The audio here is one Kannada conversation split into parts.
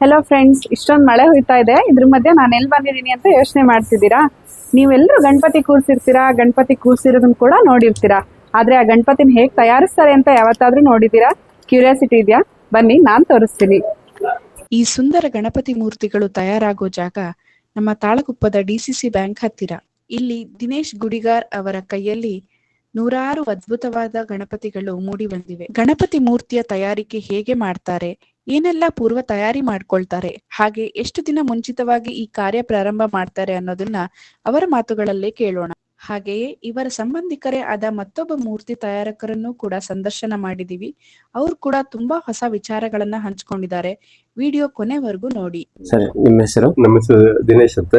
ಹೆಲೋ ಫ್ರೆಂಡ್ಸ್ ಇಷ್ಟೊಂದು ಮಳೆ ಹೋಯ್ತಾ ಇದೆ. ಇದ್ರ ಮಧ್ಯೆ ನಾನು ಎಲ್ಲಿ ಬಂದಿದ್ದೀನಿ ಅಂತ ಯೋಚನೆ ಮಾಡ್ತಿದ್ದೀರಾ? ನೀವೆಲ್ಲರೂ ಗಣಪತಿ ಕೂರಿಸಿರ್ತೀರಾ? ಗಣಪತಿ ಕೂರಿಸಿರೋದನ್ನ ಕೂಡ ನೋಡಿರ್ತೀರಾ? ಆದ್ರೆ ಆ ಗಣಪತಿನ ಹೇಗೆ ತಯಾರಿಸ್ತಾರೆ ಅಂತ ಯಾವತ್ತಾದ್ರೂ ನೋಡಿದ್ದೀರಾ? ಕ್ಯೂರಿಯಾಸಿಟಿ ಇದೆಯಾ? ಬನ್ನಿ, ನಾನು ತೋರಿಸ್ತೀನಿ. ಈ ಸುಂದರ ಗಣಪತಿ ಮೂರ್ತಿಗಳು ತಯಾರಾಗೋ ಜಾಗ ನಮ್ಮ ತಾಳಗುಪ್ಪದ ಡಿಸಿಸಿ ಬ್ಯಾಂಕ್ ಹತ್ತಿರ. ಇಲ್ಲಿ ದಿನೇಶ್ ಗುಡಿಗಾರ್ ಅವರ ಕೈಯಲ್ಲಿ ನೂರಾರು ಅದ್ಭುತವಾದ ಗಣಪತಿಗಳು ಮೂಡಿ ಬಂದಿವೆ. ಗಣಪತಿ ಮೂರ್ತಿಯ ತಯಾರಿಕೆ ಹೇಗೆ ಮಾಡ್ತಾರೆ? ಏನೆಲ್ಲ ಪೂರ್ವ ತಯಾರಿ ಮಾಡ್ಕೊಳ್ತಾರೆ ಹಾಗೆ ಎಷ್ಟು ದಿನ ಮುಂಚಿತವಾಗಿ ಈ ಕಾರ್ಯ ಪ್ರಾರಂಭ ಮಾಡ್ತಾರೆ ಅನ್ನೋದನ್ನ ಅವರ ಮಾತುಗಳಲ್ಲೇ ಕೇಳೋಣ. ಹಾಗೆಯೇ ಇವರ ಸಂಬಂಧಿಕರೇ ಆದ ಮತ್ತೊಬ್ಬ ಮೂರ್ತಿ ತಯಾರಕರನ್ನು ಕೂಡ ಸಂದರ್ಶನ ಮಾಡಿದೀವಿ ಅವ್ರು ಕೂಡ ತುಂಬಾ ಹೊಸ ವಿಚಾರಗಳನ್ನ ಹಂಚಿಕೊಂಡಿದ್ದಾರೆ. ವಿಡಿಯೋ ಕೊನೆವರೆಗೂ ನೋಡಿ. ಸರಿ ನಿಮ್ಮ ಹೆಸರು? ನಮ್ಮ ಹೆಸರು ದಿನೇಶ್ ಅಂತ.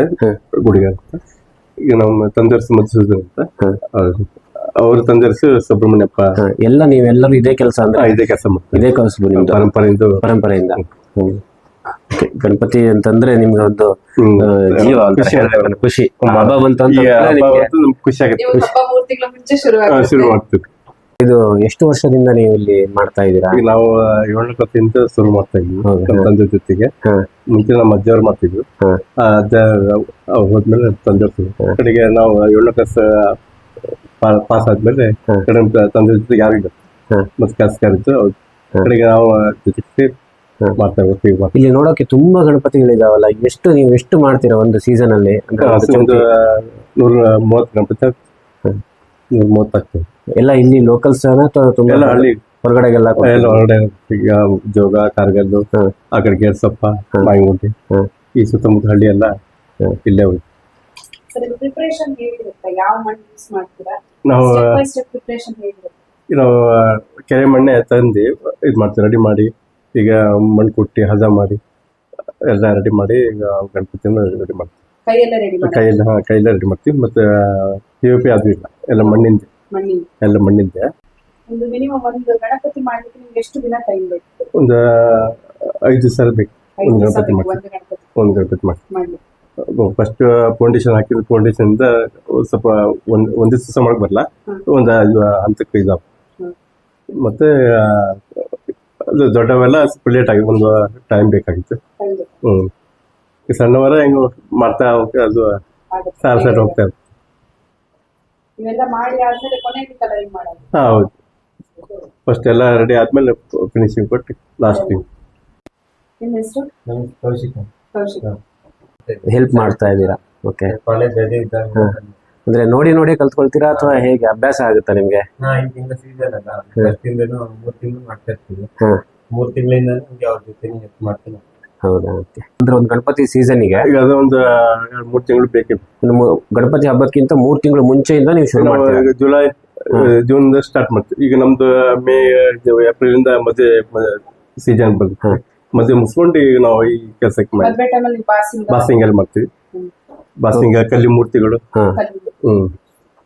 ಗುಡಿಗ ಅಂತ. ಈಗ ನಮ್ಮ ತಂದೆ ಹೆಸರು ಮಧುಸೂದನ್ ಅಂತ. ಅವ್ರ ತಂದರಿಸಿ ಸುಬ್ರಹ್ಮಣ್ಯಪ್ಪ. ಎಲ್ಲ ನೀವೆಲ್ಲರೂ ಇದೇ ಕೆಲಸ ಅಂದ್ರೆ ಇದೇ ಕೆಲಸ ಇದೇ ಕೆಲಸ ನಿಮ್ದು. ಪರಂಪರೆಯಿಂದ. ಪರಂಪರೆಯಿಂದ. ಗಣಪತಿ ಅಂತಂದ್ರೆ ನಿಮ್ಗೆ ಒಂದು ಜೀವ ಅಂತ ಖುಷಿ ಹಬ್ಬ ಬಂತು ಅಂತ ಖುಷಿ ಆಗುತ್ತೆ. ಶುರು ಇದು ಎಷ್ಟು ವರ್ಷದಿಂದ ನೀವು ಇಲ್ಲಿ ಮಾಡ್ತಾ ಇದ್ದೀರಾ? ನಾವು ಏಳನೇ ಕತ್ತಿಂದ ಶುರು ಮಾಡ್ತಾ ಇದ್ವಿ ತಂದೆ ಜೊತೆಗೆ. ಮುಂಚೆ ನಮ್ಮ ಅಜ್ಜಿಯವ್ರು ಮಾಡ್ತಿದ್ವಿ ಹಾ. ಆ ಅಜ್ಜ ಹೋದ್ಮೇಲೆ ತಂದೆ. ಕಡೆಗೆ ನಾವು ಏಳನೇ ಕ್ಲಾಸ್ ಪಾಸ್ ಆದ್ಮೇಲೆ ಹಾ. ಕಡೆ ನಮ್ಮ ತಂದೆ ಜೊತೆಗೆ ಯಾರು ಇಲ್ಲ ಹಾ. ಮತ್ತೆ ಕೆಲಸ ಹಾ. ಕಡೆಗೆ ನಾವು ಮಾಡ್ತಾ ಹೋಗ್ತೀವಿ ಇಲ್ಲಿ ನೋಡೋಕೆ ತುಂಬಾ ಗಣಪತಿಗಳಿದಾವಲ್ಲ ಎಷ್ಟು ನೀವು ಎಷ್ಟು ಮಾಡ್ತೀರಾ ಒಂದು ಸೀಸನ್ ಅಲ್ಲಿ ಒಂದು? ನೂರ ಮೂವತ್ತು ಗಣಪತಿ. ನೂರ ಮೂವತ್ತು ಆಗ್ತದೆ ಎಲ್ಲ ಇಲ್ಲಿ ಲೋಕಲ್ಸ್ ಅಥವಾ ತುಂಬಾ ಎಲ್ಲ ಹಳ್ಳಿ ಹೊರಗಡೆಗೆಲ್ಲ ಎಲ್ಲ ಹೊರಗಡೆ ಈಗ ಜೋಗ ಕಾರ್ಗಲ್ಲು. ಆ ಕಡೆ ಗೇರ್ಸಪ್ಪ. ಮಾಯಿಗುಂಡಿ ಈ ಸುತ್ತಮುತ್ತ ಹಳ್ಳಿ ಎಲ್ಲ. ಇಲ್ಲೇ ಹೋಗಿ ಪ್ರಿಪರೇಷನ್ ಹೇಗಿರುತ್ತೆ? ಯಾವ ಮಣ್ಣು ಯೂಸ್ ಮಾಡ್ತೀರಾ? ನಾವು ಸ್ಟೆಪ್ ಬೈ ಸ್ಟೆಪ್ ಪ್ರಿಪರೇಷನ್ ಹೇಗಿರುತ್ತೆ? ನಾವು ಕೆರೆ ಮಣ್ಣೆ ತಂದು ಇದು ಮಾಡ್ತೀವಿ ರೆಡಿ ಮಾಡಿ. ಈಗ ಮಣ್ಣು ಕೊಟ್ಟಿ ಹದ ಮಾಡಿ ಎಲ್ಲ ರೆಡಿ ಮಾಡಿ ಈಗ ಗಣಪತಿಯನ್ನು ರೆಡಿ ಮಾಡ್ತೀವಿ. ಕೈಯೆಲ್ಲ ರೆಡಿ ಕೈಯಲ್ಲಿ ಹಾಂ ಕೈಯಲ್ಲೇ ರೆಡಿ ಮಾಡ್ತೀವಿ. ಮತ್ತು ಪಿ ಯು ಪಿ ಅದು ಇಲ್ಲ ಎಲ್ಲ ಮಣ್ಣಿಂದ. ಮಣ್ಣಿನ ಎಲ್ಲ ಮಣ್ಣಿಂದ. ಒಂದು ಮಿನಿಮಮ್ ಒಂದು ಗಣಪತಿ ಮಾಡ್ಲಿಕ್ಕೆ ನಿಮ್ಗೆ ಎಷ್ಟು ದಿನ ಟೈಮ್ ಬೇಕು? ಒಂದು ಐದು ಸಲ ಬೇಕು ಒಂದು ಗಣಪತಿ ಮಾಡ್ತೀವಿ ಒಂದು ಗಣಪತಿ. ಮಾಡಿ ಗಣಪತಿ ಮಾಡ್ತೀವಿ ಮಾಡ್ಲಿಕ್ಕೆ. ಫಸ್ಟ್ ಫೌಂಡೇಶನ್ ಹಾಕಿದ ಫೌಂಡೇಶನ್ ಇಂದ ಸ್ವಲ್ಪ ಒಂದ್ ಒಂದೇ ದಿವಸ ಮಾಡಕ್ ಬರಲ್ಲ. ಒಂದು ಹಂತಕ್ಕೆ ಇದಾವ ಮತ್ತೆ ಅದು ದೊಡ್ಡವೆಲ್ಲ ಸ್ವಲ್ಪ ಲೇಟ್ ಆಗಿ ಒಂದು ಟೈಮ್ ಬೇಕಾಗಿತ್ತು. ಹ್ಮ್. ಈ ಸಣ್ಣವರ ಹೆಂಗ ಮಾಡ್ತಾ ಹೋಗ್ತಾ ಅದು. ಸಾರ್ ಸಾರ್ ಹೋಗ್ತಾ ಇರ್ತದೆ ಹಾ ಹೌದು. ಫಸ್ಟ್ ಎಲ್ಲ ರೆಡಿ ಆದ್ಮೇಲೆ ಫಿನಿಶಿಂಗ್ ಕೊಟ್ಟು ಲಾಸ್ಟಿಂಗ್ ನಿಮ್ಮ ಹೆಸರು? ಕೌಶಿಕ್. ಹೆಲ್ಪ್ ಮಾಡ್ತಾ ಇದ್ದೀರಾ? ಓಕೆ ಕಾಲೇಜ್ ಅದೇ ಇದ್ದಾಗ ಹಾ. ಅಂದ್ರೆ ನೋಡಿ ನೋಡಿ ಕಲ್ತ್ಕೊಳ್ತೀರಾ ಅಥವಾ ಹೇಗೆ ಅಭ್ಯಾಸ ಆಗುತ್ತಾ ನಿಮ್ಗೆ? ನಾ ಈಗ ತಿಂಗಳ ಸೀಸನ್ ಅಲ್ಲ ತಿಂಗಳು ಮೂರ್ ತಿಂಗಳು ಮಾಡ್ತಾ ಇರ್ತೀವಿ. ಹ್ಮ್. ಮೂರ್ ತಿಂಗಳಿಂದ ನಮ್ಗೆ ಅವ್ರ ಜೊತೆ ಹೆಲ್ಪ್ ಮಾಡ್ತೀನಿ. ಹೌದಾ? ಓಕೆ ಅಂದ್ರೆ ಒಂದು ಗಣಪತಿ ಸೀಸನ್ಗೆ ಈಗ. ಅದು ಒಂದು ಎರಡು ಮೂರು ತಿಂಗಳು ಬೇಕಿತ್ತು. ಗಣಪತಿ ಹಬ್ಬಕ್ಕಿಂತ ಮೂರ್ ತಿಂಗಳು ಮುಂಚೆಯಿಂದ ನೀವು ಶುರು ನಾವು ಮಾಡ್ತೀರಾ? ಈಗ ಜುಲೈ ಜೂನ್ ಸ್ಟಾರ್ಟ್ ಮಾಡ್ತೀವಿ. ಈಗ ನಮ್ದು ಮೇ ಏಪ್ರಿಲ್ ಇಂದ ಮತ್ತೆ ಸೀಸನ್ ಬರುತ್ತೆ. ಮದುವೆ ಮುಗಿಸ್ಕೊಂಡು ಈಗ ನಾವು ಈ ಕೆಲಸಕ್ಕೆ ಮಾಡಿ ಮದ್ವೆ ಟೈಮಲ್ಲಿ ಬಾಸಿಂಗ್ ಬಾಸಿಂಗ್ ಎಲ್ಲ ಮಾಡ್ತೀವಿ. ಬಾಸಿಂಗ ಕಲ್ಲಿ ಮೂರ್ತಿಗಳು. ಹಾ ಹ್ಮ್.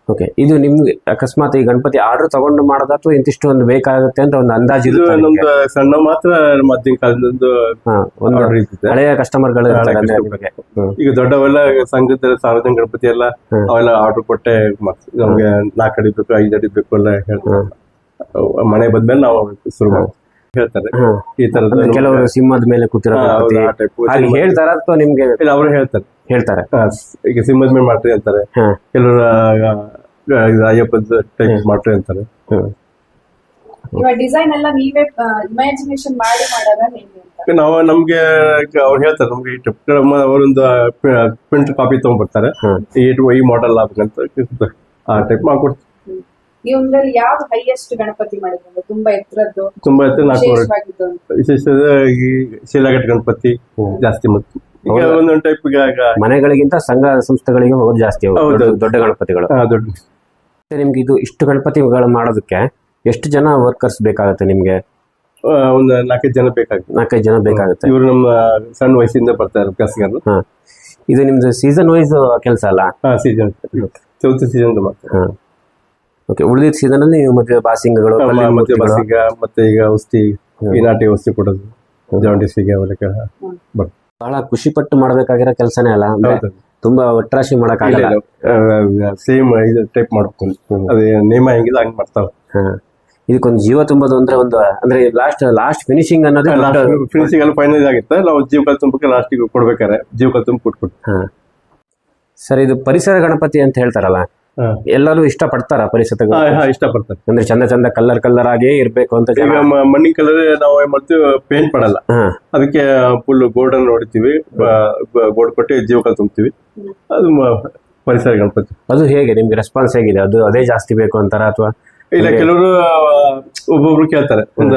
ಓಕೆ ಇದು ನಿಮ್ಗೆ ಅಕಸ್ಮಾತ್ ಈ ಗಣಪತಿ ಆರ್ಡರ್ ತಗೊಂಡು ಮಾಡೋದ ಅಥವಾ ಇಂತಿಷ್ಟು ಒಂದು ಬೇಕಾಗುತ್ತೆ ಅಂತ ಒಂದು ಅಂದಾಜು ಇದು ಇರುತ್ತೆ ನಿಮ್ಗೆ? ನಮ್ದು ಸಣ್ಣ ಮಾತ್ರ ಮದ್ದಿನ ಕಾಲದ ಹಾ, ಒಂದು ಇರ್ತದೆ ಹಳೆಯ ಕಸ್ಟಮರ್ಗಳು ಇರ್ತಾರೆ ಹಳೆಯ ಅಂದ್ರೆ ನಿಮಗೆ. ಹ್ಮ್. ಈಗ ದೊಡ್ಡವೆಲ್ಲ ಸಂಘದ ಸಾರ್ವಜನಿಕ ಗಣಪತಿ ಎಲ್ಲ ಹ್ಮ್. ಅವೆಲ್ಲ ಆರ್ಡರ್ ಕೊಟ್ಟೆ ಮಾಡ್ತೀವಿ ನಮ್ಗೆ ನಾಲ್ಕು ಅಡಿ ಬೇಕು ಐದು ಅಡಿ ಬೇಕು ಎಲ್ಲ ಹೇಳ್ತಾರೆ. ಅವು ಮನೆ ಬಂದ್ಮೇಲೆ ನಾವು ಶುರು ಮಾಡ್ತೀವಿ. ಹೇಳ್ತಾರೆ. ಈ ತರದ ಕೆಲವರು ಸಿಂಹದ ಮೇಲೆ. ಹಾಗೆ ಹೇಳ್ತಾರ ಅಥವಾ ನಿಮ್ಗೆ ಇಲ್ಲ ಅವರು ಹೇಳ್ತಾರೆ. ಹೇಳ್ತಾರೆ? ಹಾ, ಈಗ ಸಿಂಹದ ಮೇಲೆ ಮಾಡ್ರಿ ಅಂತಾರೆ. ಹಾ. ಕೆಲವರು ಅಯ್ಯಪ್ಪದ ಟೈಪ್ ಮಾಡ್ರಿ ಅಂತಾರೆ. ಇವಾಗ ಡಿಸೈನ್ ಎಲ್ಲ ನೀವೇ ಇಮ್ಯಾಜಿನೇಷನ್ ಮಾಡಿ ಮಾಡೋದ ನಾವು ನಮ್ಗೆ ಅವ್ರು ಹೇಳ್ತಾರೆ ನಮ್ಗೆ ಅವರೊಂದು ಪ್ರಿಂಟ್ ಕಾಪಿ ತಗೊಂಡ್ಬರ್ತಾರೆ. ಹ್ಮ್. ಈ ಮಾಡೆಲ್ ಆಗ್ಬೇಕಂತ ಆ ಟೈಪ್ ಮಾಡ್ಕೊಡ್ತೀವಿ ಯಾವ್ದು ಹೈಯೆಸ್ಟ್ ಗಣಪತಿ ಮಾಡಿದ್ರು? ತುಂಬಾ ಎತ್ತರದ್ದು ತುಂಬಾ ಎತ್ತರ ನಾಲ್ಕು ವಿಶೇಷ ಶಿಲಾಘಟ್ ಗಣಪತಿ ಜಾಸ್ತಿ ಮತ್ತು? ಒಂದೊಂದು ಟೈಪ್ ಮನೆಗಳಿಗಿಂತ ಸಂಘ ಸಂಸ್ಥೆಗಳಿಗೆ ಹೋಗೋದು ಜಾಸ್ತಿ. ದೊಡ್ಡ- ಗಣಪತಿಗಳು. ದೊಡ್ಡ ನಿಮ್ಗೆ ಇದು ಇಷ್ಟು ಗಣಪತಿಗಳು ಮಾಡೋದಕ್ಕೆ ಎಷ್ಟು ಜನ ವರ್ಕರ್ಸ್ ಬೇಕಾಗುತ್ತೆ ನಿಮ್ಗೆ? ಆ, ಒಂದು ನಾಲ್ಕೈದು ಜನ ಬೇಕಾಗುತ್ತೆ. ನಾಲ್ಕೈದು ಜನ ಬೇಕಾಗುತ್ತೆ. ಇವರು ನಮ್ಮ ಸಣ್ಣ ವಯಸ್ಸಿಂದ ಬರ್ತಾರೆ ಕೆಲಸಗಾರರು ಹಾ. ಇದು ನಿಮ್ದು ಸೀಸನ್ ವೈಸ್ ಕೆಲಸ ಅಲ್ಲ? ಸೀಸನ್ ಚೌತಿ ಸೀಸನ್ ಮಾಡ್ತಾರೆ. ಹಾ. ಓಕೆ ಉಳಿದಿದ್ದ ಸೀಸನ್ ಅಲ್ಲಿ ಮದುವೆ ಬಾಸಿಂಗ್ಗಳು ಮತ್ತೆ ಬಾಸಿಂಗ ಮತ್ತೆ ಈಗ ಔಷಧಿ ಇರಾಟಿ ಈ ನಾಟಿ ಔಷಧಿ ಕೊಡೋದು ಜಾಂಡಿಸಿಗೆ ಅವೆಲ್ಲ ಬರ್ತದೆ. ಬಹಳ ಖುಷಿ ಪಟ್ಟು ಮಾಡ್ಬೇಕಾಗಿರೋ ಕೆಲಸನೇ ಅಲ್ಲ? ತುಂಬಾ ಒಟ್ರಾಶಿ ಮಾಡಕ್ಕಾಗಲ್ಲ? ಸೇಮ್ ಇದು ಟೈಪ್ ಮಾಡ್ಕೊಂಡು ಅದೇ ನೇಮ ಹೆಂಗಿದೆ ಹಂಗ್ ಮಾಡ್ತಾವೆ ಹಾ. ಇದಕ್ಕೊಂದು ಜೀವ ತುಂಬೋದು ಅಂದ್ರೆ ಒಂದು ಅಂದ್ರೆ ಲಾಸ್ಟ್ ಲಾಸ್ಟ್ ಫಿನಿಶಿಂಗ್ ಅನ್ನೋದು ಫಿನಿಶಿಂಗ್ ಅಲ್ಲಿ ಫೈನಲ್ ಆಗಿತ್ತು. ನಾವು ಜೀವಕಾಲ ತುಂಬಕ್ಕೆ ಲಾಸ್ಟಿಗೆ ಕೊಡ್ಬೇಕಾರೆ ಜೀವಕಾಲ ತುಂಬ ಕೊಟ್ಬಿಟ್ಟು ಹಾ. ಸರ್ ಇದು ಪರಿಸರ ಗಣಪತಿ ಅಂತ ಹೇಳ್ತಾರಲ್ಲ. ಎಲ್ಲರೂ ಇಷ್ಟ ಪಡ್ತಾರ ಪರಿಸರ ಹಾ, ಹಾ, ಇಷ್ಟಪಡ್ತಾರೆ. ಅಂದ್ರೆ ಚಂದ ಚಂದ ಕಲರ್ ಕಲರ್ ಆಗೇ ಇರ್ಬೇಕು ಅಂತ ಈಗ ಜನ ಮ- ಮಣ್ಣಿನ ಕಲರ್ ನಾವು ಏನ್ ಮಾಡ್ತೀವಿ ಪೇಂಟ್ ಮಾಡಲ್ಲ. ಹಾ. ಅದಕ್ಕೆ ಫುಲ್ ಗೋಲ್ಡನ್ ಹೊಡಿತೀವಿ ಗೋಲ್ಡ್ ಕೊಟ್ಟು ಜೀವಕ ತುಂಬ್ತೀವಿ. ಅದು ಮ- ಪರಿಸರ ಗಣಪತಿ. ಅದು ಹೇಗೆ ನಿಮ್ಗೆ ರೆಸ್ಪಾನ್ಸ್ ಹೇಗಿದೆ? ಅದು ಅದೇ ಜಾಸ್ತಿ ಬೇಕು ಅಂತಾರ ಅಥವಾ ಇಲ್ಲ ಕೆಲವರು ಒಬ್ಬೊಬ್ರು ಕೇಳ್ತಾರೆ. ಒಂದು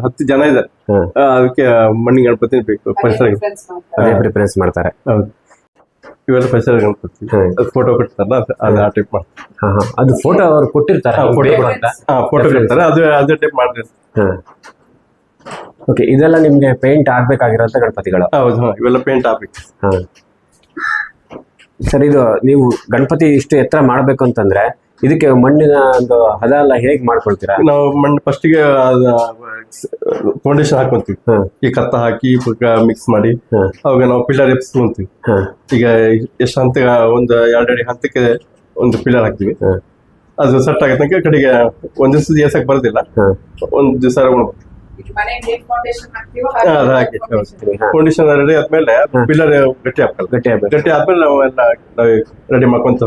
ಹತ್ತು ಜನ ಇದ್ದಾರೆ. ಹ್ಮ್. ಆ, ಅದಕ್ಕೆ ಮಣ್ಣಿನ ಗಣಪತಿ ಬೇಕು ಪರಿಸರ ಗಣಪತಿ. ಅದೇ ಪ್ರಿಫರೆನ್ಸ್ ಮಾಡ್ತಾರೆ. ಹೌದು. ಇವೆಲ್ಲ ಪರಿಸರ ಗಣಪತಿ ಫೋಟೋ ಕೊಡ್ತಾರಲ್ಲ ಅದು- ಆ ಟೈಪ್ ಮಾಡ್ತಾರೆ. ಹಾ ಹಾ. ಅದು ಫೋಟೋ ಅವ್ರು ಕೊಟ್ಟಿರ್ತಾರೆ. ಫೋಟೋ ಕೊಡ್ತಾರೆ. ಅದು ಅದೇ ಟೈಪ್ ಮಾಡ್ತಾರೆ. ಓಕೆ ಇದೆಲ್ಲ ನಿಮ್ಗೆ ಪೇಂಟ್ ಆಗ್ಬೇಕಾಗಿರೋಂಥ ಗಣಪತಿಗಳು. ಹೌದು ಇವೆಲ್ಲ ಪೇಂಟ್ ಆಗ್ಬೇಕು. ಹಾ. ಸರ್ ಇದು ನೀವು ಗಣಪತಿ ಇಷ್ಟು ಎತ್ತರ ಮಾಡ್ಬೇಕು ಅಂತಂದ್ರೆ ಇದಕ್ಕೆ ಮಣ್ಣಿನ ಒಂದು ಹದ ಎಲ್ಲ ಹೇಗ್ ಮಾಡ್ಕೊಳ್ತೀರಾ? ನಾವು ಮಣ್ಣು ಫಸ್ಟಿಗೆ ಫೌಂಡೇಶನ್ ಹಾಕೊಂತೀವಿ. ಈ ಕತ್ತ ಹಾಕಿ ಮಿಕ್ಸ್ ಮಾಡಿ ಅವಾಗ ನಾವು ಪಿಲ್ಲರ್ ಎಪ್ಸ್ಕೊಂತೀವಿ ಈಗ ಎಷ್ಟು ಹಂತ ಒಂದು ಎರಡೆರಡು ಹಂತಕ್ಕೆ ಒಂದು ಪಿಲ್ಲರ್ ಹಾಕ್ತಿವಿ. ಅದು ಸೆಟ್ ಆಗತ್ತಂಕ ಕಡೆಗೆ ಒಂದ್ ದಿವಸ ಏಸಕ್ ಬರೋದಿಲ್ಲ. ಒಂದ್ ದಿವಸ ಅದು ಹಾಕಿ ಹಾ. ಫೌಂಡೇಶನ್ ರೆಡಿ ಆದ್ಮೇಲೆ ಪಿಲ್ಲರ್ ಗಟ್ಟಿ ಹಾಕಲ್ಲ ಗಟ್ಟಿ ಆದ್ಮೇಲೆ ನಾವು ಎಲ್ಲ ರೆಡಿ ಮಾಡ್ಕೊಂತ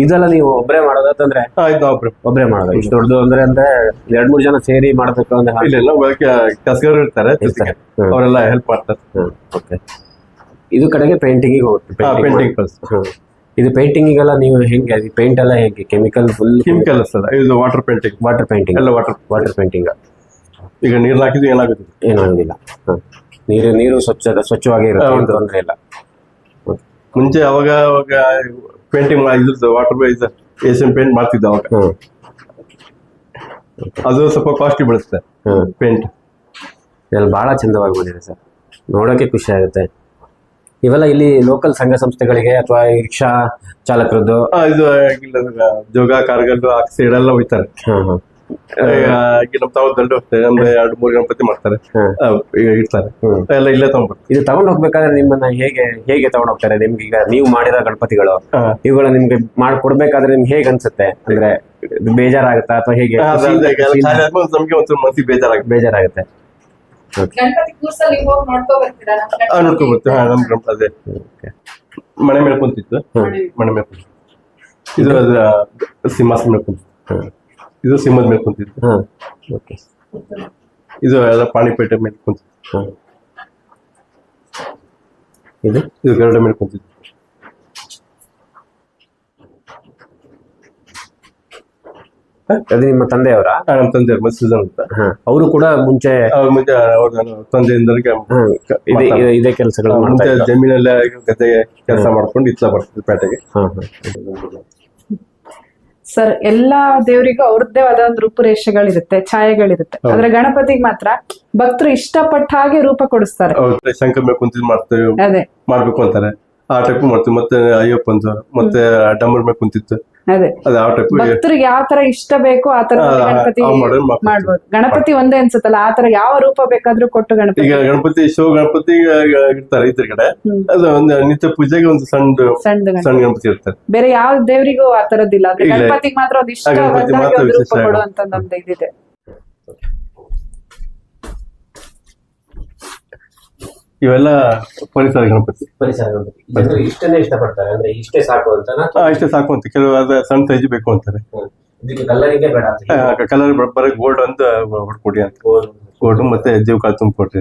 ಇದೆಲ್ಲ ನೀವು ಒಬ್ಬರೇ ಮಾಡೋದಂದ್ರೆ ಆಯ್ತು ನಾವು ಒಬ್ಬರೇ ಮಾಡೋದು. ಇಷ್ಟು ದೊಡ್ಡದು ಅಂದ್ರೆ ಅಂದ್ರೆ ಎರಡ್ ಮೂರ್ ಜನ ಸೇರಿ ಮಾಡಬೇಕು ಅಂದ್ರೆ ಇಲ್ಲ ಇಲ್ಲ ಕೆಲಸಗಾರರು ಇರ್ತಾರೆ ಜೊತೆಗೆ ಹ್ಮ್. ಅವರೆಲ್ಲ ಹೆಲ್ಪ್ ಮಾಡ್ತಾರೆ. ಓಕೆ ಇದು ಕಡೆಗೆ ಪೇಂಟಿಂಗ್ ಹೋಗುತ್ತೆ ಪೇಂಟಿಂಗ್ ಇದು ಪೇಂಟಿಂಗ್ ಇದು ಪೇಂಟಿಂಗಿಗೆಲ್ಲ ನೀವು ಹೆಂಗೆ ಪೇಂಟ್ ಎಲ್ಲ ಹೇಗೆ? ಕೆಮಿಕಲ್ ಫುಲ್ ಕೆಮಿಕಲ್ ಅಲ್ಲ ಇದು ವಾಟರ್ ಪೇಂಟಿಂಗ್ ವಾಟರ್ ಪೇಂಟಿಂಗ್ ಎಲ್ಲ ವಾಟರ್ ವಾಟರ್ ಪೇಂಟಿಂಗ್ ಈಗ ನೀರ್ ಹಾಕಿದ್ರೆ ಏನಾಗುತ್ತೆ? ಏನಾಗೋದಿಲ್ಲ. ಹ. ನೀರು ನೀರು ಸ್ವಚ್ಛ ಸ್ವಚ್ಛವಾಗಿ ಇರುತ್ತೆ. ಏನು ತೊಂದ್ರೆ ಇಲ್ಲ. ಮುಂಚೆ ಅವಾಗ ಅವಾಗ ಪೇಂಟಿಂಗ್ ಇದ್ರದ್ದು ವಾಟರ್ ಇದು ಏಷ್ಯನ್ ಪೇಂಟ್ ಮಾಡ್ತಿದ್ದೆ ಅವಾಗ. ಹ್ಮ್. ಅದು ಸ್ವಲ್ಪ ಕಾಸ್ಟ್ಲಿ ಬೀಳುತ್ತೆ ಹ್ಮ್. ಪೇಂಟ್ ಇದೆಲ್ಲ ಬಹಳ ಚಂದವಾಗಿ ಬಂದಿದೆ ಸರ್. ನೋಡೋಕೆ ಖುಷಿ ಆಗುತ್ತೆ. ಇವೆಲ್ಲ ಇಲ್ಲಿ ಲೋಕಲ್ ಸಂಘ ಸಂಸ್ಥೆಗಳಿಗೆ ಅಥವಾ ರಿಕ್ಷಾ ಚಾಲಕರದ್ದು? ಇದು ಇಲ್ಲ ಜೋಗ ಕಾರ್ಗಲ್ಲು ಆ ಸೈಡ್ ಎಲ್ಲ ಹೋಗ್ತಾರೆ. ಹ್ಮ್ ಹ್ಮ್. ಈಗ ಈಗ ನಮ್ಮ ತಾವು ದೊಡ್ಡ ಹೋಗ್ತಾರೆ ಅಂದ್ರೆ ಎರಡು ಮೂರು ಗಣಪತಿ ಮಾಡ್ತಾರೆ. ಆ, ಈಗ ಇಡ್ತಾರೆ. ಹ್ಮ್. ಎಲ್ಲ ಇಲ್ಲೇ ತಗೊಂಡ್ಬರ್ತಾರೆ. ಇದು ತಗೊಂಡ್ ಹೋಗ್ಬೇಕಾದ್ರೆ ನಿಮ್ಮನ್ನ ಹೇಗೆ ಹೇಗೆ ತಗೊಂಡ್ ಹೋಗ್ತಾರೆ? ನಿಮ್ಗೆ ಈಗ ನೀವು ಮಾಡಿರೋ ಗಣಪತಿಗಳು ಇವುಗಳ ನಿಮ್ಗೆ ಮಾಡ್ಕೊಡ್ಬೇಕಾದ್ರೆ ನಿಮ್ಗೆ ಹೇಗ್ ಅನ್ಸುತ್ತೆ? ಅಂದ್ರೆ ಇದು ಬೇಜಾರಾಗುತ್ತಾ ಅಥವಾ ಹೇಗೆ? ನಮ್ಗೆ ಒಂಚೂರು ಮನಸ್ಸಿಗೆ ಬೇಜಾರಾಗುತ್ತೆ. ಬೇಜಾರಾಗುತ್ತೆ. ಗಣಪತಿ ಕೂರ್ಸಲ್ಲಿ ಹೋಗಿ ನೋಡ್ಕೊ ಬರ್ತೀರಾ ನಮ್ ಆ, ನೋಡ್ಕೊಬರ್ತೀವಿ. ಹಾ ನಮ್ ಗಣಪ ಅದೇ. Okay. ಮನೆ ಮೇಲೆ ಕುಂತಿತ್ತು. ಮನೆ ಮೇಲೆ ಕುಂತಿತ್ತು. ಇದು ಅದು ಸಿಂಹಾಸನ ಮೇಲೆ ಕುಂತಿತ್ತು. ಹ್ಮ್. ಇದು ಸಿಂಹದ ಮೇಲೆ ಕುಂತಿತ್ತು. ಹ್ಮ್. ಓಕೆ. ಇದು ಎಲ್ಲ ಪಾಣಿಪೇಟೆ ಮೇಲೆ ಕುಂತಿತ್ತು. ಹ್ಮ್. ಇದು? ಇದು ಗರುಡ ಮೇಲೆ ಕುಂತಿತ್ತು. ಅದು ನಿಮ್ಮ ತಂದೆಯವರ? ಆ, ನಮ್ಮ ತಂದೆ ಮಸೂದನ್ ಅಂತ. ಅವರು ಕೂಡ ಮುಂಚೆ ಅವ್ರ ಮುಂಚೆ ಅವ್ರ ತಂದೆಯಿಂದ ಇದೇ ಇದೇ- ಇದೇ ಕೆಲಸಗಳು ಮಾಡ್ತಾ ಮುಂಚೆ ಇದ್ರು. ಜಮೀನಲ್ಲೇ ಗದ್ದೆ ಕೆಲಸ ಮಾಡ್ಕೊಂಡು ಇತ್ಲ ಬರ್ತಿದ್ರು ಪೇಟೆಗೆ. ಹಾ, ಹಾ. ಸರ್ ಎಲ್ಲಾ ದೇವರಿಗೂ ಅವ್ರದ್ದೇ ಆದ ಒಂದು ರೂಪುರೇಷೆಗಳಿರುತ್ತೆ ಛಾಯೆಗಳಿರುತ್ತೆ. ಆದ್ರೆ ಗಣಪತಿಗೆ ಮಾತ್ರ ಭಕ್ತರು ಇಷ್ಟಪಟ್ಟ ಹಾಗೆ ರೂಪ ಕೊಡಿಸ್ತಾರೆ. ಅವ್ರ ಶಂಕರ್ ಮೇಲೆ ಕುಂತಿದ್ ಮಾಡ್ತೇವೆ ಅದೇ. ಮಾಡ್ಬೇಕು ಅಂತಾರೆ. ಆ ಟೈಪ್ ಮಾಡ್ತೀವಿ ಮತ್ತೆ ಅಯ್ಯಪ್ಪಂದು ಮತ್ತೆ ಡಮರ್ ಮೇಲೆ ಕುಂತಿತ್ತು. ಅದೇ. ಭಕ್ತರಿಗೆ ಯಾವ ತರ ಇಷ್ಟ ಬೇಕು ಆ ತರ ಗಣಪತಿ ಮಾಡ್ಬೋದು. ಗಣಪತಿ ಒಂದೇ ಅನ್ಸುತ್ತಲ್ಲ ಆ ತರ ಯಾವ ರೂಪ ಬೇಕಾದ್ರೂ ಕೊಟ್ಟು ಗಣಪತಿ. ಈಗ ಗಣಪತಿ ಶಿವ ಗಣಪತಿ ಇರ್ತಾರೆ ಇದ್ರ ಕಡೆ. ಅದು ಒಂದು ನಿತ್ಯ ಪೂಜೆಗೆ ಒಂದು ಸಣ್ಣ ಸಣ್ಣ ಗಣಪತಿ. ಇರ್ತಾರೆ ಬೇರೆ ಯಾವ ದೇವರಿಗೂ ಆ ತರದ್ದಿಲ್ಲ. ಗಣಪತಿಗೆ ಮಾತ್ರ ಅದು ಇಷ್ಟ ಕೊಡುವಂತ ಒಂದು ಇದಿದೆ. ಇವೆಲ್ಲ ಪರಿಸರ ಗಣಪತಿ. ಪರಿಸರ ಗಣಪತಿ. ಜನರು ಇಷ್ಟನ್ನೇ ಇಷ್ಟಪಡ್ತಾರೆ. ಅಂದ್ರೆ ಇಷ್ಟೇ ಸಾಕು ಅಂತ ಆ, ಇಷ್ಟೇ ಸಾಕು ಅಂತ. ಕೆಲವು ಅದ ಸಣ್ಣ ಸೈಜ್ ಬೇಕು ಅಂತಾರೆ. ಇದಕ್ಕೆ ಕಲ್ಲರಿಂಗೇ ಬೇಡ ಅಂತ ಕಲರ್ ಬರೀ ಗೋಲ್ಡ್ ಅಂತ ಹೊಡ್ಕೊಡಿ ಅಂತ. ಗೋಲ್ಡ್ ಮತ್ತೆ ಜೀವಕಾಲ ತುಂಬಿಕೊಡ್ರಿ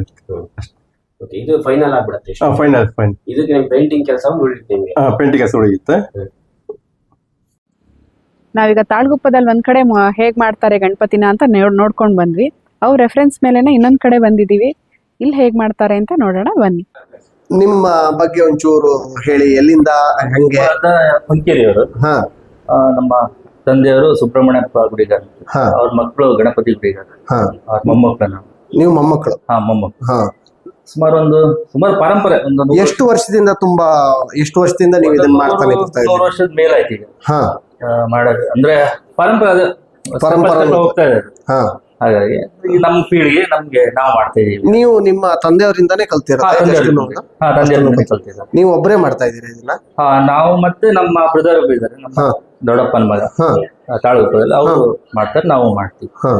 Okay, ಇದು ಫೈನಲ್ ಆಗ್ಬಿಡತ್ತೆ ಇಷ್ಟು. ಫೈನ್ ಫೈನ್ ಇದಕ್ಕೆ ನಿಮ್ ಪೇಂಟಿಂಗ್ ಕೆಲಸ ಉಳಿಯುತ್ತೆ ನಿಮ್ಗೆ. ಪೇಂಟಿಂಗ್ ಹೆಸರು ಉಳಿಯುತ್ತೆ. ನಾವೀಗ ತಾಳ್ಗುಪ್ಪದಲ್ಲಿ ಒಂದ್ ಕಡೆ ಮ- ಹೇಗ್ ಮಾಡ್ತಾರೆ ಗಣಪತಿನ ಅಂತ ನೋಡ್ ನೋಡ್ಕೊಂಡ್ ಬಂದ್ವಿ. ಅವ್ರ ರೆಫರೆನ್ಸ್ ಮೇಲೆನೆ ಇನ್ನೊಂದ್ ಕಡೆ ಬಂದಿದೀವಿ. ಇಲ್ಲಿ ಹೇಗ್ ಮಾಡ್ತಾರೆ ಅಂತ ನೋಡೋಣ ಬನ್ನಿ. ನಿಮ್ಮ ಬಗ್ಗೆ ಒಂಚೂರು ಹೇಳಿ ಎಲ್ಲಿಂದ ಹೆಂಗೆ? ಹುಂಕೇರಿಯವರು. ಹಾ. ನಮ್ಮ ತಂದೆಯವರು ಸುಬ್ರಹ್ಮಣ್ಯ ಗುಡಿಗಾರ ಹಾ. ಅವ್ರ ಮಕ್ಕಳು ಗಣಪತಿ ಗುಡಿಗಾರ ಹಾ. ಅವ್ರ ಮೊಮ್ಮಕ್ಕಳು ನಾವು. ನೀವು ಮೊಮ್ಮಕ್ಕಳು? ಹಾ ಮೊಮ್ಮಕ್ಕಳು. ಹಾ. ಸುಮಾರು ಒಂದು ಸುಮಾರು ಪರಂಪರೆ ಒಂದು ನೂರು- ಎಷ್ಟು ವರ್ಷದಿಂದ ತುಂಬಾ ಎಷ್ಟು ವರ್ಷದಿಂದ ನೀವು ಇದನ್ನ ಮಾಡ್ತಾನೆ ನೂರು- ಬರ್ತಾ ನೂರು ಇದ್ದೀರಿ? ವರ್ಷದ ಮೇಲಾಯ್ತು ಈಗ. ಹಾ. ಆ, ಮಾಡೋದು ಅಂದ್ರೆ ಪರಂಪರೆ ಅದು. ಪರಂಪರೆ ಹೋಗ್ತಾ ಇದೆ ಅದು. ಹಾ. ಹಾಗಾಗಿ ನಮ್ ನಮ್ಮ ಪೀಳಿಗೆ ನಮ್ಗೆ ನಾವು ಮಾಡ್ತಾ ಇದೀವಿ. ನೀವು ನಿಮ್ಮ ತಂದೆಯವರಿಂದಾನೇ ಕಲ್ತಿರ ಹಾ, ತಂದೆಯವ್ರಿಂದ. ಹಾ, ತಂದೆಯವ್ರಿಂದ ಕಲ್ತಿದ್ದಾರೆ. ನೀವು ಒಬ್ಬರೇ ಮಾಡ್ತಾ ಇದೀರಾ ಇದನ್ನ? ಹಾ ನಾವು ಮತ್ತೆ ನಮ್ಮ ಬ್ರದರ್ ಇದ್ದಾರೆ. ನಮ್ಮ ಹಾ. ದೊಡ್ಡಪ್ಪನ ಮಗ. ಹಾ. ತಾಳುಗುಪ್ಪದಲ್ಲಿ ಅವರು ಮಾಡ್ತಾರೆ ನಾವು ಮಾಡ್ತೀವಿ. ಹಾ.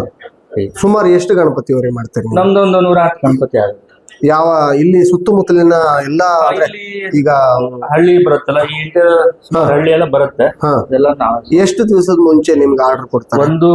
ಸುಮಾರು ಎಷ್ಟು ಗಣಪತಿಯವರೇ ಮಾಡ್ತೀರಿ ನೀವು? ನಮ್ದೊಂದು ನೂರ ಹತ್ತು ಗಣಪತಿ ಆಗುತ್ತೆ. ಯಾವ ಇಲ್ಲಿ ಸುತ್ತಮುತ್ತಲಿನ ಎಲ್ಲಾ ಅಂದ್ರೆ ಇಲ್ಲಿ ಈಗ ಹಳ್ಳಿ ಬರುತ್ತಲ್ಲ ಈ ಇಂಟರ್ ಹಳ್ಳಿ ಎಲ್ಲ ಬರುತ್ತೆ. ಹಾ. ಅದೆಲ್ಲ ನಾವು ಎಷ್ಟು ದಿವಸದ ಮುಂಚೆ ನಿಮ್ಗೆ ಆರ್ಡರ್ ಕೊಡ್ತಾರೆ? ಒಂದು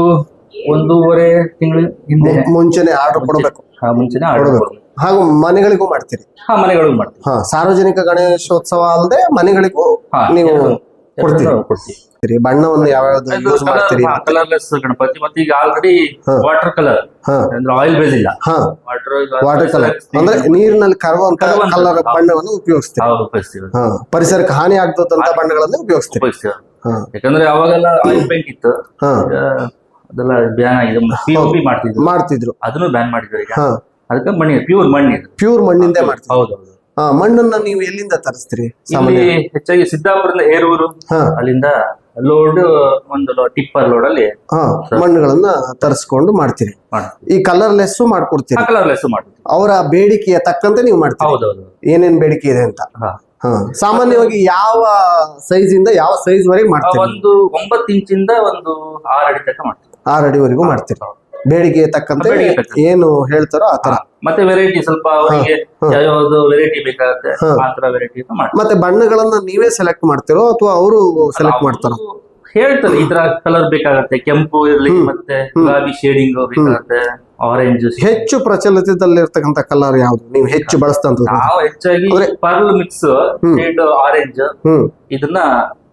ಒಂದೂವರೆ ತಿಂಗಳ ಹಿಂದೆ ಮುಂಚೆನೆ ಆರ್ಡರ್ ಕೊಡಬೇಕು. ಹಾ, ಮುಂಚೆನೆ ಆರ್ಡರ್ ಕೊಡಬೇಕು. ಹಾಗೂ ಮನೆಗಳಿಗೂ ಮಾಡ್ತೀರಿ? ಹಾ ಮನೆಗಳಿಗೂ ಮಾಡ್ತೀವಿ. ಹಾ ಸಾರ್ವಜನಿಕ ಗಣೇಶೋತ್ಸವ ಅಲ್ಲದೆ ಮನೆಗಳಿಗೂ ಹಾ ನೀವು ಎರಡು- ಕೊಡ್ತೀರಿ. ಕೊಡ್ತೀವಿ. ಬಣ್ಣವನ್ನು ಯಾವ್ಯಾವ್ದು ಯೂಸ್ ಮಾಡ್ತೀರಿ? ಕಲರ್ಲೆಸ್ ಗಣಪತಿ. ಮತ್ತೆ ಈಗ ಆಲ್ರೆಡಿ ಹಾ. ವಾಟರ್ ಕಲರ್ ಹಾ. ಅಂದ್ರೆ ಆಯಿಲ್ ಬೇಸ್ ಇಲ್ಲ ಹಾ ವಾಟರ್ ವಾಟರ್ ಕಲರ್ ಅಂದ್ರೆ ನೀರಿನಲ್ಲಿ ಕರಗುವಂತ ಕರಗುವಂತ, ಕಲರ್ ಹೌದು. ಬಣ್ಣವನ್ನು ಉಪಯೋಗಿಸ್ತೀರಿ. ಹೌದು ಉಪಯೋಗಿಸ್ತೀವಿ. ಹಾ ಪರಿಸರಕ್ಕೆ ಹಾನಿ ಆಗ್ತದಂತ ಬಣ್ಣಗಳನ್ನು ಉಪಯೋಗಿಸ್ತೀರಿ. ಉಪಯೋಗಿಸ್ತೀವಿ. ಹಾ. ಯಾಕಂದ್ರೆ ಅವಾಗೆಲ್ಲ ಆಯಿಲ್ ಪೇಂಟ್ ಇತ್ತು ಹಾ. ಈಗ ಅದೆಲ್ಲ ಬ್ಯಾನ್ ಆಗಿದೆ. ಮಾಡ್ತಿದ್ರು. ಮಾಡ್ತಿದ್ರು. ಅದನ್ನು ಬ್ಯಾನ್ ಮಾಡಿದ್ರು ಈಗ. ಹಾ. ಅದಕ್ಕೆ ಮಣ್ಣಿ ಪ್ಯೂರ್ ಮಣ್ಣಿನ ಪ್ಯೂರ್ ಮಣ್ಣಿಂದ ಮಾಡ್ತೀವಿ ಹೌದು ಹೌದು. ಹಾ ಮಣ್ಣನ್ನ ನೀವು ಎಲ್ಲಿಂದ ತರಿಸ್ತೀರಿ ಇಲ್ಲಿ ಸಾಮಾನ್ಯ ಹೆಚ್ಚಾಗಿ ಸಿದ್ದಾಪುರದಿಂದ ಏರೂರು ಹಾ. ಅಲ್ಲಿಂದ ಲೋಡ್ ಒಂದು ಟಿಪ್ಪರ್ ಲೋಡ್ ಅಲ್ಲಿ ಹಾ ಮಣ್ಣುಗಳನ್ನ ತರಿಸ್ಕೊಂಡು ಮಾಡ್ತೀರಿ. ಮಾಡ್ತೀವಿ. ಈ ಕಲರ್ಲೆಸ್ ಮಾಡ್ಕೊಡ್ತೀರಿ. ಕಲರ್ಲೆಸ್ ಮಾಡ್ತೀವಿ. ಅವರ ಬೇಡಿಕೆಯ ತಕ್ಕಂತೆ ನೀವು ಮಾಡ್ತೀರಿ. ಹೌದು ಏನೇನ್ ಬೇಡಿಕೆ ಇದೆ ಅಂತ? ಹಾ. ಹಾ ಸಾಮಾನ್ಯವಾಗಿ ಯಾವ ಸೈಜ್ ಇಂದ ಯಾವ ಸೈಜ್ ವರೆಗೆ ಮಾಡ್ತೀವಿ ಮಾಡ್ತೀರಿ ಒಂದು ಒಂಬತ್ತು ಇಂಚಿಂದ ಒಂದು ಆರು ಅಡಿ ತನಕ ಮಾಡ್ತೀವಿ. ಆರು ಅಡಿವರೆಗೂ ಮಾಡ್ತೀರಿ. ಬೇಡಿಗೆ ತಕ್ಕಂತೆ ಬೇಡಿಕೆ ತಕ್ಕಂತೆ. ಏನು ಹೇಳ್ತಾರೋ ಆ ತರ ಮತ್ತೆ ವೆರೈಟಿ ಸ್ವಲ್ಪ. ಯಾವ್ಯಾವ್ದು ವೆರೈಟಿ ಬೇಕಾಗುತ್ತೆ ಆ ತರ ವೆರೈಟಿ ಮತ್ತೆ ಬಣ್ಣಗಳನ್ನ ನೀವೇ ಸೆಲೆಕ್ಟ್ ಮಾಡ್ತಿರೋ ಅಥವಾ ಅವರು ಸೆಲೆಕ್ಟ್ ಮಾಡ್ತಾರೋ? ಹೇಳ್ತಾರೆ ಈ ತರ ಕಲರ್ ಬೇಕಾಗತ್ತೆ. ಕೆಂಪು ಇರ್ಲಿ ಮತ್ತೆ ಗುಲಾಬಿ ಶೇಡಿಂಗ್ ಬೇಕಾಗತ್ತೆ ಆರೆಂಜ್ ಹೆಚ್ಚು ಪ್ರಚಲಿತದಲ್ಲಿರ್ತಕ್ಕಂಥ ಕಲರ್ ಯಾವ್ದು? ನೀವು ಹೆಚ್ಚು ಬಳಸ್ತಂತ ನಾವು ಹೆಚ್ಚಾಗಿ ಪರ್ಲ್ ಮಿಕ್ಸ್. ಶೇಡ್ ಆರೆಂಜ್ ಇದನ್ನ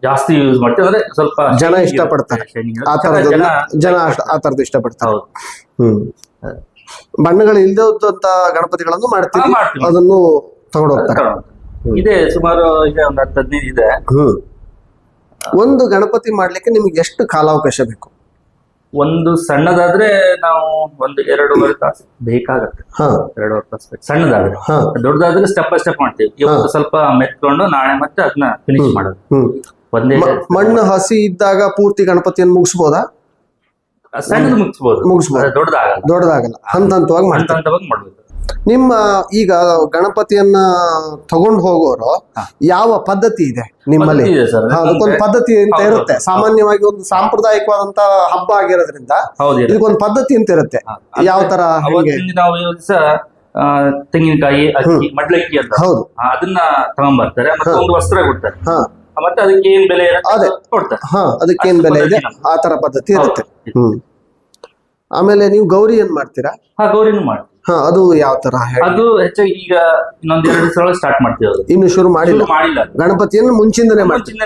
ಜಾಸ್ತಿ ಯೂಸ್ ಮಾಡ್ತೀವಿ. ಅಂದ್ರೆ ಸ್ವಲ್ಪ ಜನ ಇಷ್ಟಪಡ್ತಾರೆ. ಆ. ತರದನ್ನ ಜನ ಆ ತರದ್ದು ಇಷ್ಟಪಡ್ತಾರೆ. ಹ್ಮ್. ಬಣ್ಣಗಳು ಇಲ್ದಂತ ಗಣಪತಿಗಳನ್ನು ಮಾಡ್ತೀವಿ. ಅದನ್ನು ತಗೊಂಡೋಗ್ತಾರೆ. ಇದೆ ಸುಮಾರು ಇದೆ ಒಂದು ಹತ್ತು ಹದಿನೈದು ಇದೆ. ಹ್ಮ್. ಒಂದು ಗಣಪತಿ ಮಾಡ್ಲಿಕ್ಕೆ ನಿಮ್ಗೆ ಎಷ್ಟು ಕಾಲಾವಕಾಶ ಬೇಕು? ಒಂದು ಸಣ್ಣದಾದ್ರೆ ನಾವು ಒಂದು ಎರಡೂವರೆ ತಾಸು ಬೇಕಾಗತ್ತೆ. ಎರಡೂವರೆ ತಾಸು ಬೇಕು. ಸಣ್ಣದಾದ್ರೆ. ದೊಡ್ಡದಾದ್ರೆ ಸ್ಟೆಪ್ ಬೈ ಸ್ಟೆಪ್ ಮಾಡ್ತೀವಿ. ಇವತ್ತು ಸ್ವಲ್ಪ ಮೆತ್ಕೊಂಡು ನಾಳೆ ಮತ್ತೆ ಅದನ್ನ ಫಿನಿಶ್ ಮಾಡೋದು. ಒಂದೇ ಮಣ್ಣು ಹಸಿ ಇದ್ದಾಗ ಪೂರ್ತಿ ಗಣಪತಿಯನ್ನು ಮುಗಿಸ್ಬೋದಾ? ಸಣ್ಣದು ಮುಗಿಸ್ಬೋದು. ಮುಗಿಸ್ಬೋದು. ದೊಡ್ಡದಾಗಲ್ಲ. ದೊಡ್ಡದಾಗಲ್ಲ. ಹಂತ ಹಂತವಾಗಿ ಹಂತ ಮಾಡ್ತಾರೆ. ಹಂತವಾಗಿ ಮಾಡ್ಬೇಕು. ನಿಮ್ಮ ಈಗ ಗಣಪತಿಯನ್ನ ತಗೊಂಡು ಹೋಗೋರು ಯಾವ ಪದ್ಧತಿ ಇದೆ ನಿಮ್ಮಲ್ಲಿ? ಪದ್ಧತಿ ಇದೆ ಸರ್. ಹಾ, ಅದಕ್ಕೊಂದು ಪದ್ಧತಿ ಅಂತ ಹೌದು, ಇರುತ್ತೆ. ಸಾಮಾನ್ಯವಾಗಿ ಒಂದು ಸಾಂಪ್ರದಾಯಿಕವಾದಂತ ಹಬ್ಬ ಆಗಿರೋದ್ರಿಂದ ಹೌದು ಇದೆ. ಇದಕ್ಕೊಂದು ಪದ್ಧತಿ ಅಂತ ಇರುತ್ತೆ. ಹಾ. ಯಾವ ತರ ಹೆಂಗೆ? ಅವತ್ತಿನ ನಾವು ಈ ದಿವಸ ತೆಂಗಿನಕಾಯಿ ಅಕ್ಕಿ ಮಡ್ಲಕ್ಕಿ ಅಂತ. ಹೌದು. ಆ, ಅದನ್ನ ತಗೊಂಡ್ಬರ್ತಾರೆ ಮತ್ತೆ ಒಂದು ವಸ್ತ್ರ ಕೊಡ್ತಾರೆ. ಹಾ. ಮತ್ತೆ ಅದಕ್ಕೆ ಏನ್ ಬೆಲೆ ಅದೇ. ಹಾ ಅದಕ್ಕೆ ಏನ್ ಬೆಲೆ ಇದೆ? ಆ ತರ ಪದ್ಧತಿ ಇರುತ್ತೆ. ಹ್ಮ್. ಆಮೇಲೆ ನೀವು ಗೌರಿ ಏನ್ ಮಾಡ್ತೀರಾ? ಹಾ ಗೌರಿನೂ ಮಾಡಿ ಹಾ ಅದು ಯಾವ ತರ ಅದು ಹೆಚ್ಚಾಗಿ ಈಗ ಇನ್ನೊಂದ್ ಎರಡು ದಿವಸ ಸ್ಟಾರ್ಟ್ ಮಾಡ್ತೀವಿ ಇನ್ನು ಶುರು ಮಾಡಿಲ್ಲ? ಮಾಡಿಲ್ಲ. ಗಣಪತಿಯನ್ನು ಮುಂಚಿಂದನೇ ಮಾಡ್ತೀವಿ.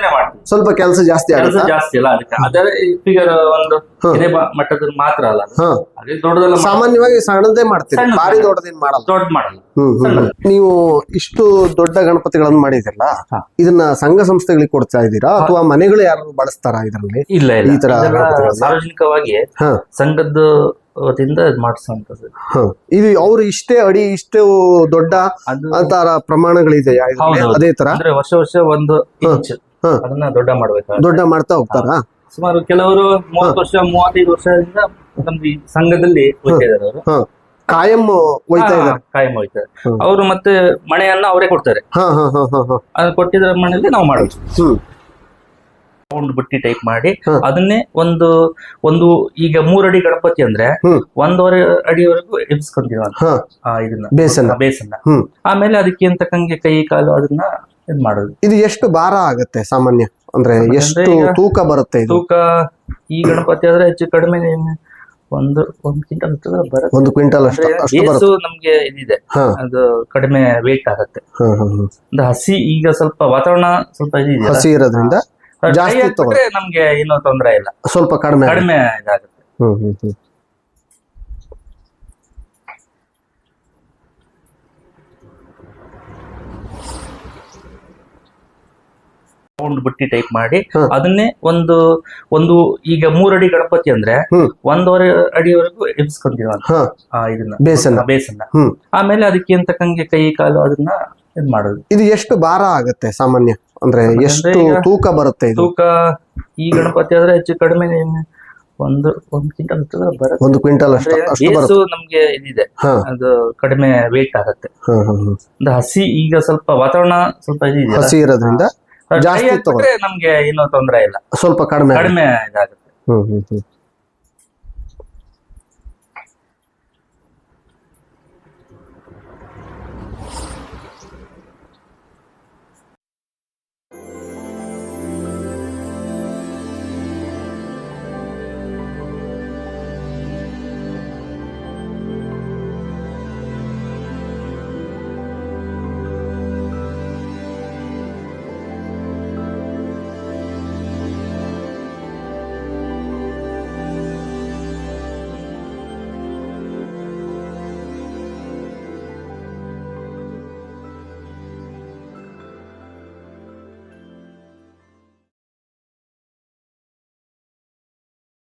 ಸ್ವಲ್ಪ ಕೆಲಸ ಜಾಸ್ತಿ ಆಗುತ್ತೆ ಆಗುತ್ತಾ? ಜಾಸ್ತಿ ಅಲ್ಲ ಅದಕ್ಕೆ. ಅದೇ ಫಿಗರ್ ಒಂದು ಇದೇ ಮಟ್ಟದ ಮಾತ್ರ ಅಲ್ಲ. ಅದು. ಹಾ. ಅದೇ ದೊಡ್ಡದೆಲ್ಲ ಮಾಡ್- ಸಾಮಾನ್ಯವಾಗಿ ಸಣ್ಣದೇ ಮಾಡ್ತೀರಿ. ಸಣ್ಣದು. ಭಾರಿ ದೊಡ್ಡದೇನ್ ಮಾಡಲ್ಲ. ದೊಡ್ಡ ಮಾಡಲ್ಲ. ಹ್ಮ್ ಹ್ಮ್ ಸಣ್ಣದು. ನೀವು ಇಷ್ಟು ದೊಡ್ಡ ಗಣಪತಿಗಳನ್ನು ಮಾಡಿದಿರಲ್ಲ ಹಾ. ಇದನ್ನ ಸಂಘ ಸಂಸ್ಥೆಗಳಿಗೆ ಕೊಡ್ತಾ ಇದ್ದೀರಾ? ಅಥವಾ ಮನೆಗಳು ಯಾರು ಬಳಸ್ತಾರ ಇದರಲ್ಲಿ? ಇಲ್ಲ ಇಲ್ಲ. ಈ ತರ ಇದೆಲ್ಲ ಗಣಪತಿಗಳನ್ನ? ಸಾರ್ವಜನಿಕವಾಗಿ ಹಾ. ಸಂಘದ ವತಿಯಿಂದ ಮಾಡಿಸುವಂತದ್ದು ಹಾ. ಇದು ಅವ್ರು ಇಷ್ಟೇ ಅಡಿ ಇಷ್ಟು ದೊಡ್ಡ ಅದು ಅಂತರ ಪ್ರಮಾಣಗಳಿದೆಯಾ ಇದ್ರಲ್ಲಿ? ಹೌದು, ಹೌದು. ಅದೇ ತರ? ಅಂದ್ರೆ ವರ್ಷ ವರ್ಷ ಒಂದು ಇಂಚ್ ಹಾ. ಅದನ್ನ ದೊಡ್ಡ ಮಾಡ್ಬೇಕು ದೊಡ್ಡ ಮಾಡ್ತಾ ಹೋಗ್ತಾರಾ? ಸುಮಾರು ಕೆಲವರು ಮೂವತ್ತು ವರ್ಷ ಮೂವತ್ತೈದು ವರ್ಷದಿಂದ ನಮ್ದು ಈ ಸಂಘದಲ್ಲಿ ಹೋಗ್ತಾ ಇದ್ದಾರೆ ಅವರು. ಹಾ ಕಾಯಂ ಒಯ್ತಾ ಇದ್ದಾರೆ. ಕಾಯಂ ಹೋಗ್ತಾರೆ ಅವರು ಮತ್ತೆ ಮಣೆಯನ್ನ ಅವರೇ ಕೊಡ್ತಾರೆ. ಹಾ ಹಾ ಹಾ ಹಾ ಹಾ. ಅದು ಕೊಟ್ಟಿದ್ರ ಮನೆಯಲ್ಲಿ ನಾವು ಮಾಡೋದು. ಹ್ಮ್. ರೌಂಡ್ ಬುಟ್ಟಿ ಟೈಪ್ ಮಾಡಿ. ಅದನ್ನೇ ಒಂದು ಒಂದು ಈಗ ಮೂರಡಿ ಗಣಪತಿ ಅಂದ್ರೆ ಹ್ಮ್. ಒಂದೂವರೆ ಅಡಿವರೆಗೂ ಎಬ್ಸ್ಕೊಂತೀವಿ ನಾವು ಹಾ. ಆ, ಇದನ್ನ ಬೇಸನ್ನ. ಆ ಬೇಸನ್ನ. ಹ್ಮ್. ಆಮೇಲೆ ಅದಕ್ಕೆ ತಕ್ಕಂಗೆ ಕೈ ಕಾಲು ಅದನ್ನ ಇದ್ ಮಾಡೋದು. ಇದು ಎಷ್ಟು ಭಾರ ಆಗುತ್ತೆ ಸಾಮಾನ್ಯ? ಅಂದ್ರೆ ಎಷ್ಟು ತೂಕ ಬರುತ್ತೆ ಇದು? ತೂಕ ಈ ಗಣಪತಿ ಆದ್ರೆ ಹೆಚ್ಚು ಕಡಿಮೆ ಒಂದು ಒಂದ್ ಕ್ವಿಂಟಲ್ ಬರುತ್ತೆ. ಒಂದು ಕ್ವಿಂಟಲ್ ಅಷ್ಟು ನಮ್ಗೆ ಇದಿದೆ. ಅದು ಕಡಿಮೆ ವೇಟ್ ಆಗತ್ತೆ. ಅಂದ್ರೆ ಹಸಿ ಈಗ ಸ್ವಲ್ಪ ವಾತಾವರಣ ಸ್ವಲ್ಪ ಹಸಿ ಇರೋದ್ರಿಂದ ಜಾಸ್ತಿ ನಮ್ಗೆ ಏನೋ ತೊಂದರೆ ಇಲ್ಲ. ಸ್ವಲ್ಪ ಕಡಿಮೆ. ಕಡಿಮೆ ಇದಾಗುತ್ತೆ. ಹಾಕೊಂಡು ಬಿಟ್ಟಿ ಟೈಪ್ ಮಾಡಿ ಅದನ್ನೇ ಒಂದು ಒಂದು ಈಗ ಮೂರಡಿ ಗಣಪತಿ ಅಂದ್ರೆ ಒಂದೂವರೆ ಅಡಿವರೆಗೂ ಎಬ್ಸ್ಕೊಂತೀವಿ ಬೇಸನ್ನ. ಬೇಸನ್ನ. ಆಮೇಲೆ ಅದಕ್ಕೆ ತಕ್ಕಂಗೆ ಕೈ ಕಾಲು ಅದನ್ನ ಇದ್ ಮಾಡೋದು. ಇದು ಎಷ್ಟು ಭಾರ ಆಗುತ್ತೆ ಸಾಮಾನ್ಯ? ಅಂದ್ರೆ ಎಷ್ಟು ತೂಕ ಬರುತ್ತೆ ತೂಕ ಈ ಗಣಪತಿ ಆದ್ರೆ ಹೆಚ್ಚು ಕಡಿಮೆ ಒಂದು ಒಂದ್ ಕ್ವಿಂಟಲ್ ಬರುತ್ತೆ. ಒಂದು ಕ್ವಿಂಟಲ್ ಅಷ್ಟು ನಮ್ಗೆ ಇದಿದೆ. ಅದು ಕಡಿಮೆ ವೇಟ್ ಆಗತ್ತೆ. ಹಸಿ ಈಗ ಸ್ವಲ್ಪ ವಾತಾವರಣ ಸ್ವಲ್ಪ ಹಸಿ ಇರೋದ್ರಿಂದ ಜಾಸ್ತಿ ನಮ್ಗೆ ಇನ್ನೂ ತೊಂದರೆ ಇಲ್ಲ. ಸ್ವಲ್ಪ ಕಡಿಮೆ ಕಡಿಮೆ ಇದಾಗುತ್ತೆ. ಹ್ಮ್ ಹ್ಮ್ ಹ್ಮ್.